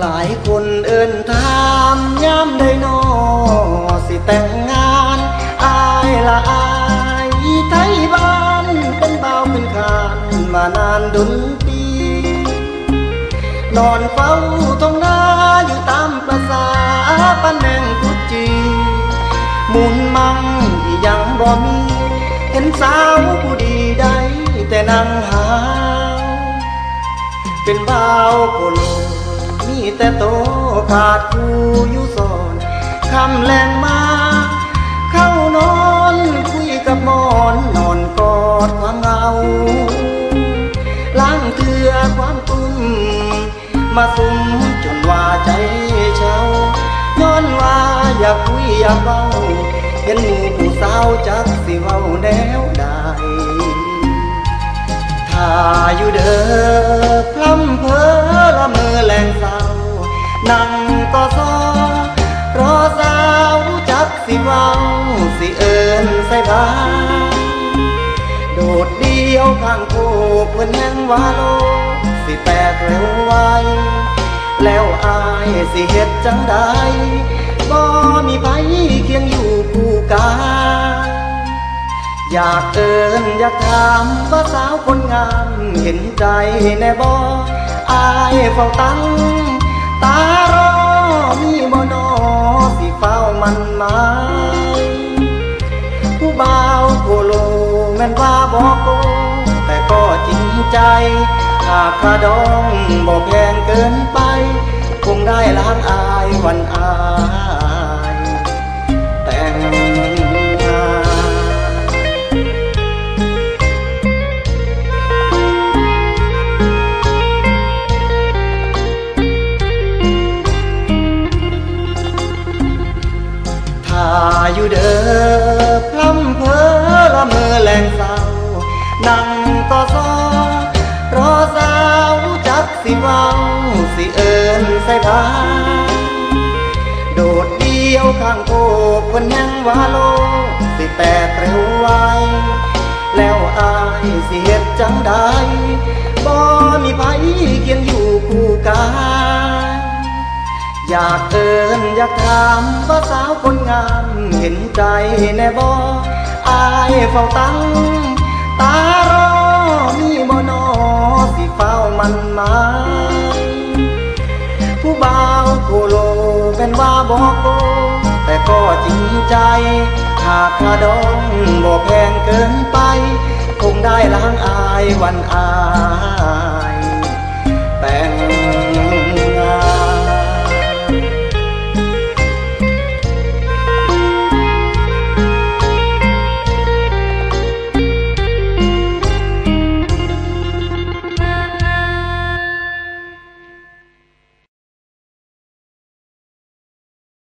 หลายคนเอินถามย้ำได้นอสิแต่งงานอายละอายไทยบ้านเป็นเบาเป็นขานมานานดุนปี นอนเฝ้าท้องนาอยู่ตามประสาปันแมงกุดจีหมุนมังที่ยังบ่มี เห็นสาวผู้ดีได้แต่นั่งหา เป็นเบาโคโล มีแต่โตขาดคูอยู่สอนคำแรงมา เข้านอนคุยกับหมอนนอนกอดความเหงาล้างเถื่อความตุ้มมาสุมจนว่าใจเช้าย้อนว่าอยากคุยอยากเว้าเห็นหมู่ผู้สาวจักสิเว้าแนวใดถ้าอยู่เด้อ นั่งก็ซอรอสาวจักสิเว้าสิเอินใส่บ้าโดดเดียวข้างโคกเพื่อนยังวาโล สิแตกเร็วไวแล้วอายสิเฮ็ดจังใดบ่มีไผเคียงอยู่คู่กาอยากเอินอยากถามว่าสาวคนงามเห็นใจแน่บ่อายเฝ้าตั้ง ตารอมีบ่นอสิเฝ้ามันหมายผู้บ่าวโคโลแม่นว่าบอกโกแต่ก็จริงใจหากคาดองบอกแพงเกินไป คงได้ล้างอายวัน ต่อซอรอสาวจักสิเว้าสิเอินใส่บ้านโดดเดียวข้างโคกคนยังว่าโล สิแตกเร็วไวแล้วอายสิเฮ็ดจังใดบ่มีไผเคียงอยู่คู่กายอยากเอินอยากถามว่าสาวคนงามเห็นใจแน่บ่อายเฝ้าตั้งตา เฝ้ามันมาผู้บ่าวผู้โลเป็นว่าบอกโกแต่ก็จริงใจ หากคาดองบ่แพงเกินไป คงได้ล้างอายวันอา